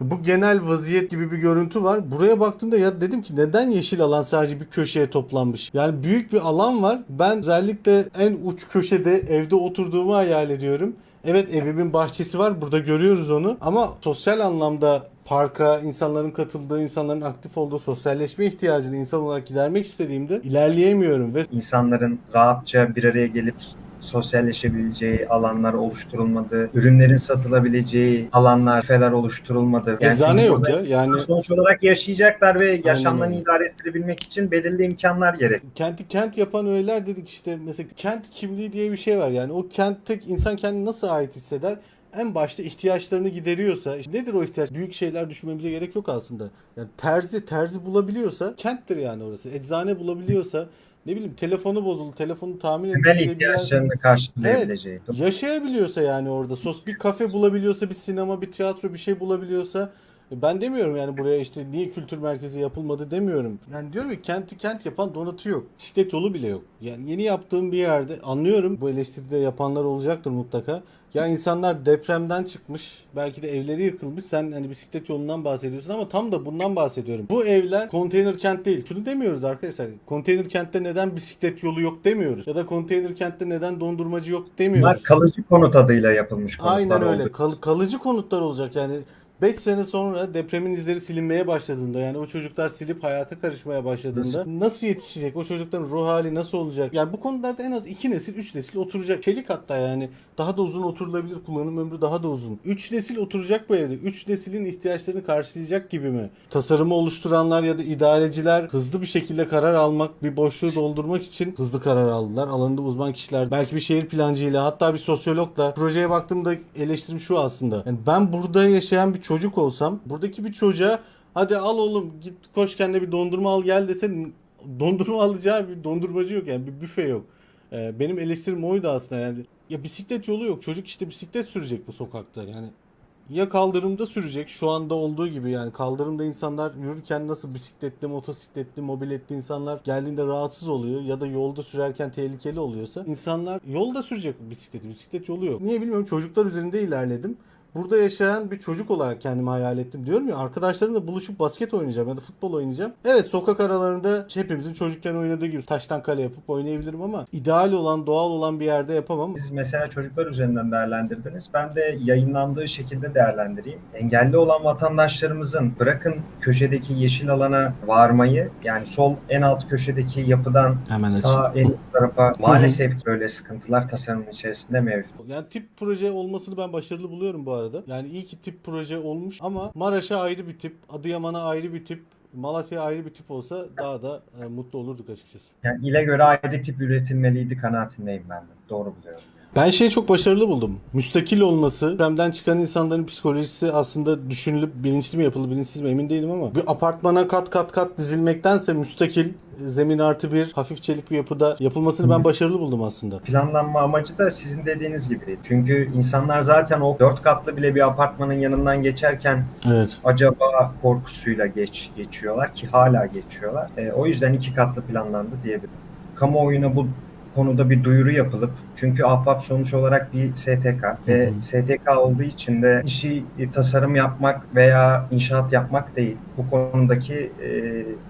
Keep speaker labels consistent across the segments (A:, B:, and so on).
A: Bu genel vaziyet gibi bir görüntü var. Buraya baktığımda ya dedim ki neden yeşil alan sadece bir köşeye toplanmış? Yani büyük bir alan var. Ben özellikle en uç köşede evde oturduğumu hayal ediyorum. Evet evimin bahçesi var. Burada görüyoruz onu. Ama sosyal anlamda parka, insanların katıldığı, insanların aktif olduğu sosyalleşme ihtiyacını insan olarak gidermek istediğimde ilerleyemiyorum ve
B: insanların rahatça bir araya gelip sosyalleşebileceği alanlar oluşturulmadı. Ürünlerin satılabileceği alanlar, feler oluşturulmadı.
A: eczane
B: çünkü
A: yok ya. Yani
B: Sonuç olarak yaşayacaklar ve yaşamlarını idare ettirebilmek için belirli imkanlar gerek.
A: kenti kent yapan öğeler dedik işte mesela kent kimliği diye bir şey var yani o kentte insan kendini nasıl ait hisseder? En başta ihtiyaçlarını gideriyorsa işte nedir o ihtiyaç? Büyük şeyler düşünmemize gerek yok aslında. Yani terzi terzi bulabiliyorsa kenttir yani orası. Eczane bulabiliyorsa ne bileyim telefonu bozuldu. Telefonu tamir
B: Temel ihtiyaçlarını karşılayabileceği.
A: yaşayabiliyorsa yani orada sos bir kafe bulabiliyorsa bir sinema bir tiyatro bir şey bulabiliyorsa ben demiyorum yani buraya işte niye kültür merkezi yapılmadı demiyorum. Yani diyorum ki kenti kent yapan donatı yok. Bisiklet yolu bile yok. Yani yeni yaptığım bir yerde anlıyorum bu eleştiride yapanlar olacaktır mutlaka. Ya insanlar depremden çıkmış, belki de evleri yıkılmış. Sen hani bisiklet yolundan bahsediyorsun ama tam da bundan bahsediyorum. Bu evler konteyner kent değil. Şunu demiyoruz arkadaşlar. Konteyner kentte neden bisiklet yolu yok demiyoruz. Ya da konteyner kentte neden dondurmacı yok demiyoruz.
B: Bunlar kalıcı konut adıyla yapılmış konutlar
A: Aynen öyle. Kal- kalıcı konutlar olacak yani. 5 sene sonra depremin izleri silinmeye başladığında yani o çocuklar silip hayata karışmaya başladığında nasıl, yetişecek? O çocukların ruh hali nasıl olacak? Yani bu konularda en az 2 nesil 3 nesil oturacak. Çelik hatta yani daha da uzun oturulabilir. Kullanım ömrü daha da uzun. 3 nesil oturacak bu evde. 3 neslin ihtiyaçlarını karşılayacak gibi mi? Tasarımı oluşturanlar ya da idareciler hızlı bir şekilde karar almak, bir boşluğu doldurmak için hızlı karar aldılar. Alanında uzman kişiler, belki bir şehir plancıyla, hatta bir sosyologla projeye baktığımda eleştirim şu aslında. Yani ben burada yaşayan bir çocuk olsam, buradaki bir çocuğa hadi al oğlum git koş kendine bir dondurma al gel dese dondurma alacağı bir dondurmacı yok yani bir büfe yok. Ee, benim eleştirim oydu aslında yani. Ya bisiklet yolu yok. Çocuk işte bisiklet sürecek bu sokakta yani. Ya kaldırımda sürecek şu anda olduğu gibi yani kaldırımda insanlar yürürken nasıl bisikletli, motosikletli, mobiletli insanlar geldiğinde rahatsız oluyor ya da yolda sürerken tehlikeli oluyorsa insanlar yolda sürecek bisikleti. Bisiklet yolu yok. Niye bilmiyorum çocuklar üzerinde ilerledim. Burada yaşayan bir çocuk olarak kendimi hayal ettim. Diyorum ya arkadaşlarımla buluşup basket oynayacağım ya da futbol oynayacağım. Evet sokak aralarında hepimizin çocukken oynadığı gibi taştan kale yapıp oynayabilirim ama ideal olan doğal olan bir yerde yapamam.
B: Siz mesela çocuklar üzerinden değerlendirdiniz. Ben de yayınlandığı şekilde değerlendireyim. Engelli olan vatandaşlarımızın bırakın köşedeki yeşil alana varmayı yani sol en alt köşedeki yapıdan
A: Hemen
B: sağ en üst tarafa maalesef böyle sıkıntılar tasarımın içerisinde mevcut.
A: Yani tip proje olmasını ben başarılı buluyorum bu arada. Yani iyi ki tip proje olmuş ama Maraş'a ayrı bir tip, Adıyaman'a ayrı bir tip, Malatya'ya ayrı bir tip olsa daha da e, mutlu olurduk açıkçası.
B: Yani ile göre ayrı tip üretilmeliydi kanaatindeyim ben de. Doğru buluyorum.
A: Ben şeyi çok başarılı buldum. Müstakil olması, depremden çıkan insanların psikolojisi aslında düşünülüp bilinçli mi yapıldı, bilinçsiz mi emin değilim ama bir apartmana kat kat kat dizilmektense müstakil, zemin artı bir, hafif çelik bir yapıda yapılmasını ben başarılı buldum aslında.
B: Planlanma amacı da sizin dediğiniz gibi. Çünkü insanlar zaten o dört katlı bile bir apartmanın yanından geçerken
A: Evet.
B: acaba korkusuyla geç geçiyorlar ki hala geçiyorlar. E, o yüzden iki katlı planlandı diyebilirim. Kamuoyuna bu konuda bir duyuru yapılıp çünkü ahbap sonuç olarak bir STK ve
A: Hı hı.
B: STK olduğu için de işi e, tasarım yapmak veya inşaat yapmak değil. Bu konudaki e,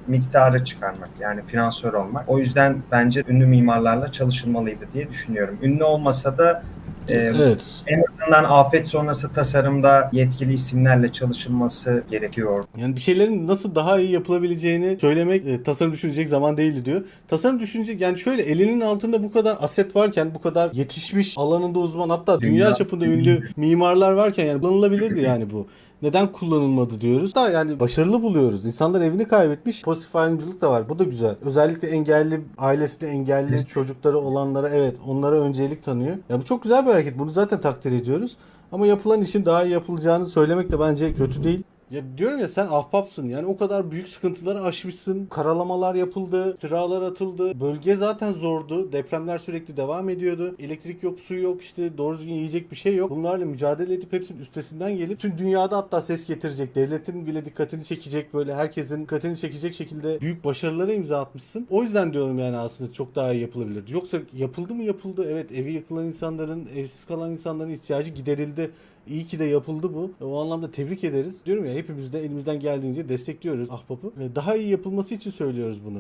B: miktarı çıkarmak yani finansör olmak. O yüzden bence ünlü mimarlarla çalışılmalıydı diye düşünüyorum. Ünlü olmasa da e,
A: Evet.
B: en azından afet sonrası tasarımda yetkili isimlerle çalışılması gerekiyor.
A: Yani bir şeylerin nasıl daha iyi yapılabileceğini söylemek e, tasarım düşünecek zaman değildi diyor. Tasarım düşünecek yani şöyle elinin altında bu kadar aset varken bu kadar yetişmiş alanında uzman hatta dünya,
B: Dünya-
A: çapında ünlü mimarlar varken yani kullanılabilirdi yani bu. Neden kullanılmadı diyoruz. Da yani başarılı buluyoruz. İnsanlar evini kaybetmiş. Pozitif ayrımcılık da var. Bu da güzel. Özellikle engelli, ailesinde engelli
B: Evet.
A: çocukları olanlara evet onlara öncelik tanıyor. Ya bu çok güzel bir hareket. Bunu zaten takdir ediyoruz. Ama yapılan işin daha iyi yapılacağını söylemek de bence kötü değil. Ya diyorum ya sen ahbapsın yani o kadar büyük sıkıntıları aşmışsın. Karalamalar yapıldı, tiralar atıldı. Bölge zaten zordu. Depremler sürekli devam ediyordu. Elektrik yok, su yok, işte doğru düzgün yiyecek bir şey yok. Bunlarla mücadele edip hepsinin üstesinden gelip tüm dünyada hatta ses getirecek, devletin bile dikkatini çekecek böyle herkesin dikkatini çekecek şekilde büyük başarılara imza atmışsın. O yüzden diyorum yani aslında çok daha iyi yapılabilirdi. Yoksa yapıldı mı yapıldı. Evet evi yıkılan insanların, evsiz kalan insanların ihtiyacı giderildi. İyi ki de yapıldı bu. O anlamda tebrik ederiz. Diyorum ya hepimiz de elimizden geldiğince destekliyoruz Ahbap'ı. Ve Daha iyi yapılması için söylüyoruz bunu.